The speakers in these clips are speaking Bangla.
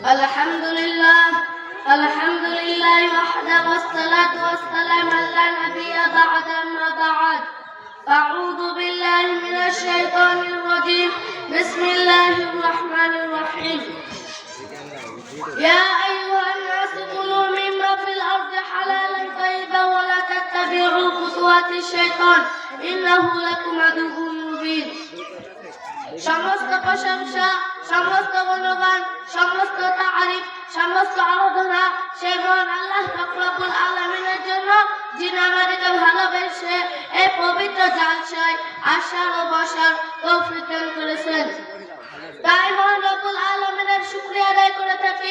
الحمد لله الحمد لله وحده والصلاة والسلام على نبي بعد ما بعد. أعوذ بالله من الشيطان الرجيم بسم الله الرحمن الرحيم. يا أيها الناس كلوا مما في الأرض حلالا طيبا ولا تتبعوا خطوات الشيطان إنه لكم عدو مبين. সমস্ত প্রশংসা, সমস্ত গুণগান সমস্ত তারিফ, সমস্ত আরাধনা সে মহান আল্লাহ রব্বুল আলমিনের জন্য, যিনি আমাদেরকে ভালোবেসে এই পবিত্র জালসায় আসার ও বসার তৌফিক করেছেন। তাই মহান রবুল আলমিনের শুকরিয়া আদায় করে থাকি।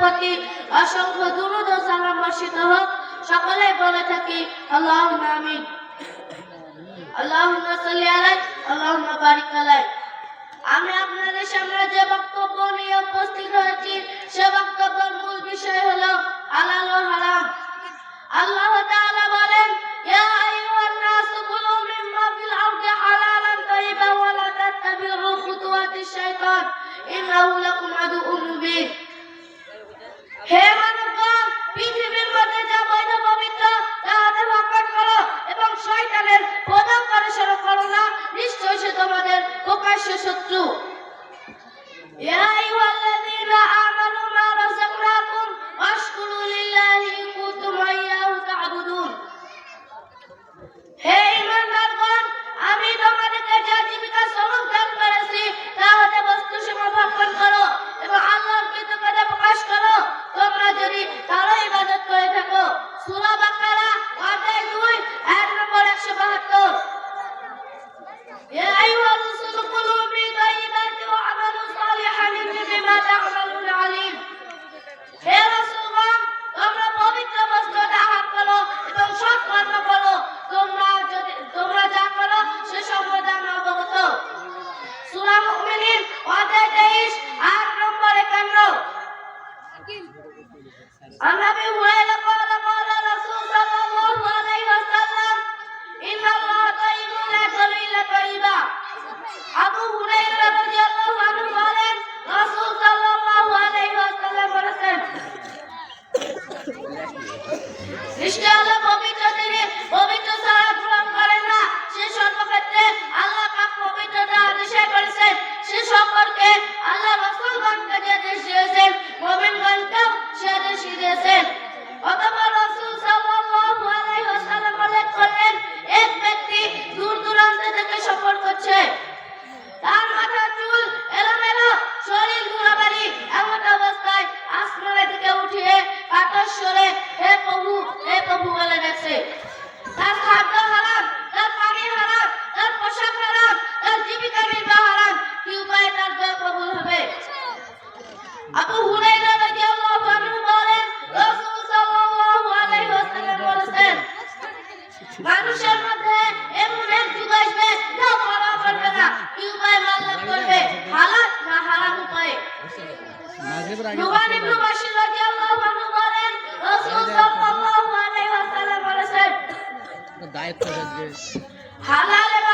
প্রতি অসংখ্য দুরূদ ও সালাম বর্ষিত হোক। সকলেই বলে থাকি, আল্লাহুম্মা আমিন। আল্লাহুম্মা সাল্লি আলাইহি আল্লাহুম্মা বারিক আলাইহি আমি আপনাদের সামনে যে বক্তব্য নিয়ে উপস্থিত হয়েছি, সে বক্তব্যের মূল বিষয় হলো হালাল ও হারাম। আল্লাহ তাআলা বলেন, ইয়া আইয়ুহান নাস কুলু মিম্মা ফিল আরদি হালালান তাইয়িবান ওয়া লা তাত্তাবি'ু খুতুওয়াতিশ শাইতান। ইন্নাহু লাকুম প্রকাশ্য শত্রু। يا সম্পর্কে আল্লাহ রাসূলগণকে যে আদেশ দিয়েছেন মুমিনগণকেও সে আদেশ দিয়েছেন। দায়িত্ব হালাল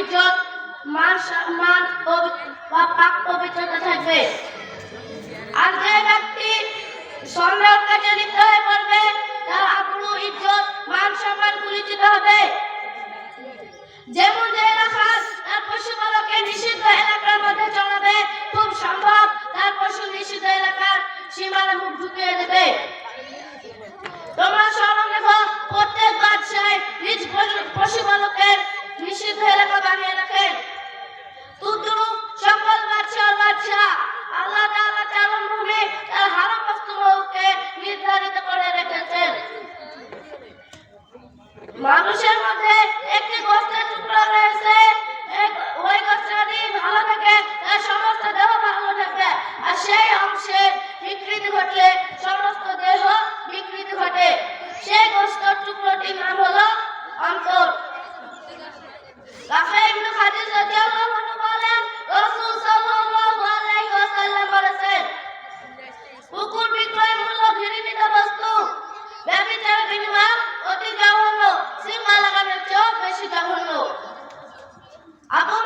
ইজ্জত মান সম্মান বা পাক পবিত্রতা থাকবে। আর যে ব্যক্তি সন্দেহ কাজে লিপ্ত হয়ে পড়বে তার আবরু ইজ্জত, মান সম্মান কুলিচিত হবে। যেমন যে এলাকা, তার পশুপালককে নিষিদ্ধ এলাকার মধ্যে চলাবে খুব সম্ভব তার পশু নিষিদ্ধ এলাকার সীমানা মুখ ঢুকিয়ে দেবে। সেই অংশের বিকৃতি ঘটলে সমস্ত দেহ বিকৃতি ঘটে। সেই গোস্তর টুকরোটির নাম হলো অন্তর। রাফা ইবনে খাদিজ রাদিয়াল্লাহু আনহু বলেন, রাসূল কুকুর বিক্রয় মূল্য ঘৃণিত বস্তু ব্যভিচার বিনিময় অতি জঘন্য, সীমা লাগানোর চেয়েও বেশি জঘন্য। আবু